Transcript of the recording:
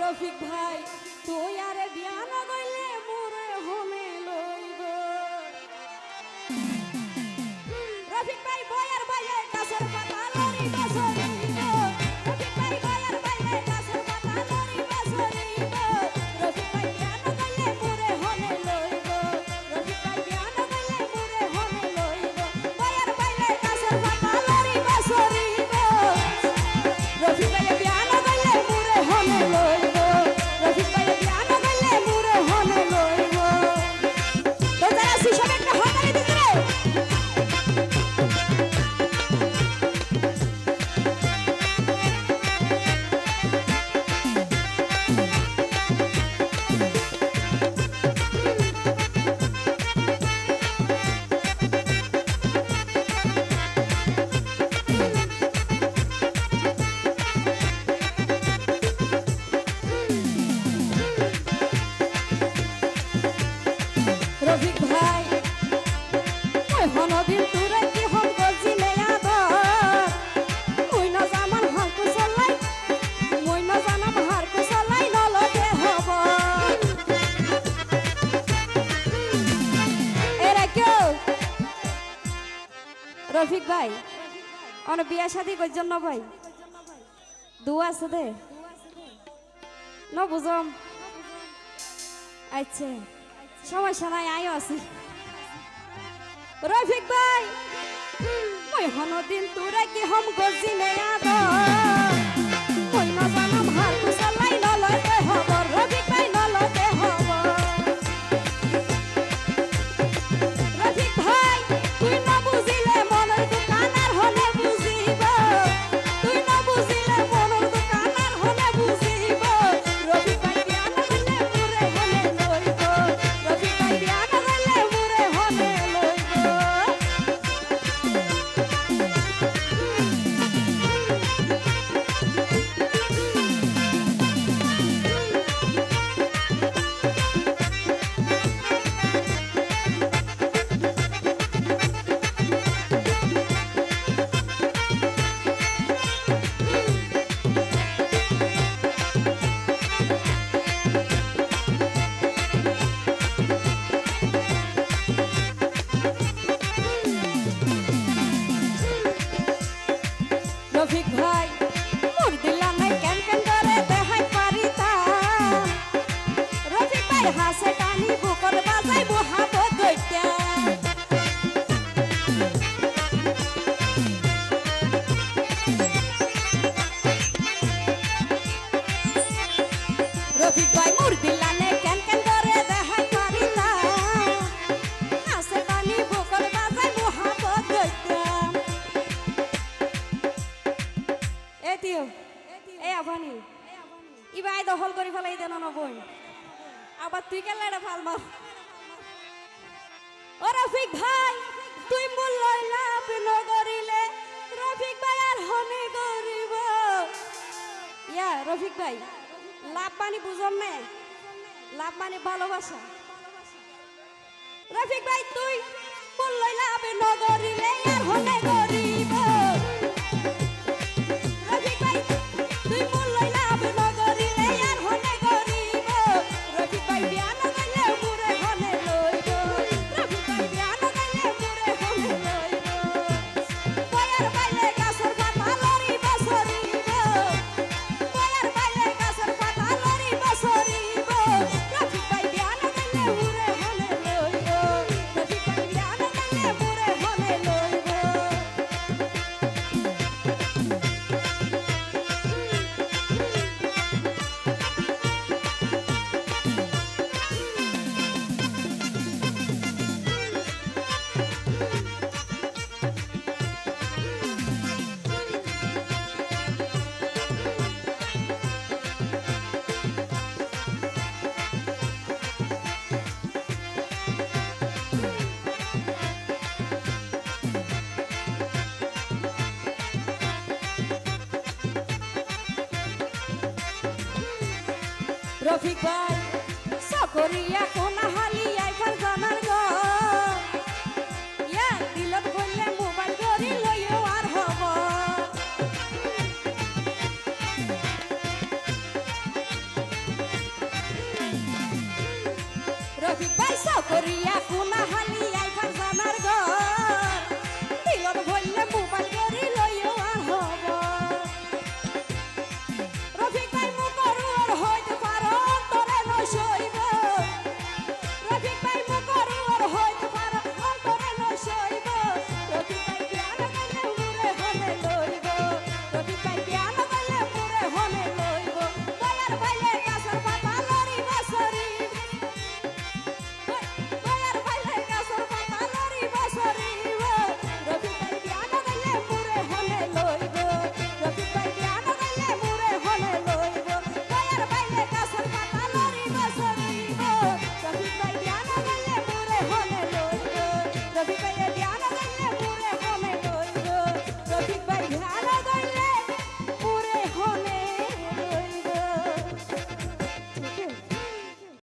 রফিক ভাই তুই আরে বিয়ানা গইলে মোরে হোমে রফিক ভাই, অন বিয়া সাথে কই ভাই? দু আছে দে। ন বুঝম। আচ্ছা সমস্যা নাই আয়ও আছি। রফিক ভাই, মই হনদিন তোরা কি হম গজি নেয়া দিলে করে ফেলাই দেন না বই। আবার তুই কেলাটা ফাল মার ও রফিক ভাই, তুই মূল্য লাভ নগরিলে রফিক ভাই আর হনে গরিব ইয়া রফিক ভাই, লাভ মানে বুঝম নে, লাভ মানে ভালোবাসা। রফিক ভাই, তুই মূল্য লাভ নগরিলে আর হনে গরিব রফিক ভাই সকরিয়া ಕವಿತೆಯ